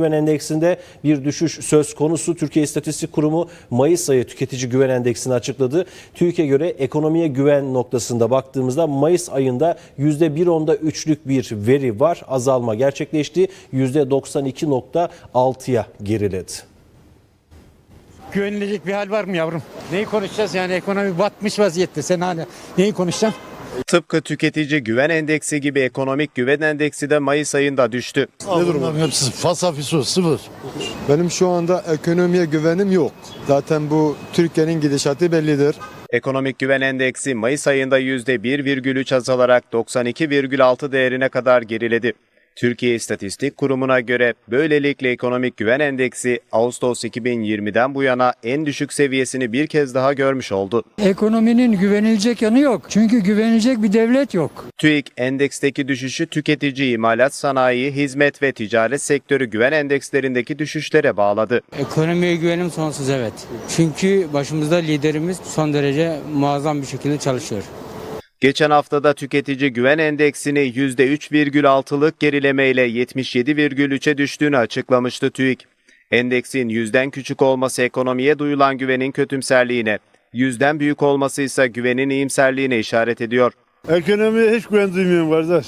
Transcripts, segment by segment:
Güven endeksinde bir düşüş söz konusu. Türkiye İstatistik Kurumu Mayıs ayı tüketici güven endeksini açıkladı. TÜİK'e göre ekonomiye güven noktasında baktığımızda Mayıs ayında %1.10'da üçlük bir veri var. Azalma gerçekleşti. %92.6'ya geriledi. Güvenilecek bir hal var mı yavrum? Neyi konuşacağız yani ekonomi batmış vaziyette. Sen hala neyi konuşacaksın? Tıpkı tüketici güven endeksi gibi ekonomik güven endeksi de Mayıs ayında düştü. Ne Bunların hepsi fasafiso sıfır. Benim şu anda ekonomiye güvenim yok. Zaten bu Türkiye'nin gidişatı bellidir. Ekonomik güven endeksi Mayıs ayında %1,3 azalarak 92,6 değerine kadar geriledi. Türkiye İstatistik Kurumu'na göre böylelikle ekonomik güven endeksi Ağustos 2020'den bu yana en düşük seviyesini bir kez daha görmüş oldu. Ekonominin güvenilecek yanı yok. Çünkü güvenilecek bir devlet yok. TÜİK endeksteki düşüşü tüketici, imalat sanayi, hizmet ve ticaret sektörü güven endekslerindeki düşüşlere bağladı. Ekonomiye güvenim sonsuz evet. Çünkü başımızda liderimiz son derece muazzam bir şekilde çalışıyor. Geçen haftada tüketici güven endeksini %3,6'lık gerilemeyle 77,3'e düştüğünü açıklamıştı TÜİK. Endeksin yüzden küçük olması ekonomiye duyulan güvenin kötümserliğine, yüzden büyük olması ise güvenin iyimserliğine işaret ediyor. Ekonomiye hiç güven duymuyorum kardeş.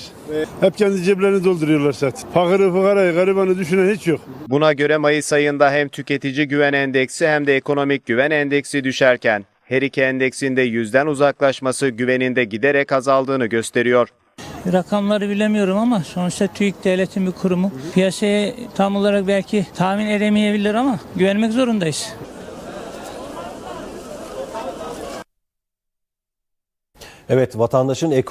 Hep kendi ceplerini dolduruyorlar zaten. Fakırı fukarayı garibanı düşünen hiç yok. Buna göre Mayıs ayında hem tüketici güven endeksi hem de ekonomik güven endeksi düşerken, her iki endeksinde yüzden uzaklaşması güveninde giderek azaldığını gösteriyor. Rakamları bilemiyorum ama sonuçta TÜİK devletin bir kurumu. Piyasaya tam olarak belki tahmin edemeyebilir ama güvenmek zorundayız. Evet vatandaşın ekonomik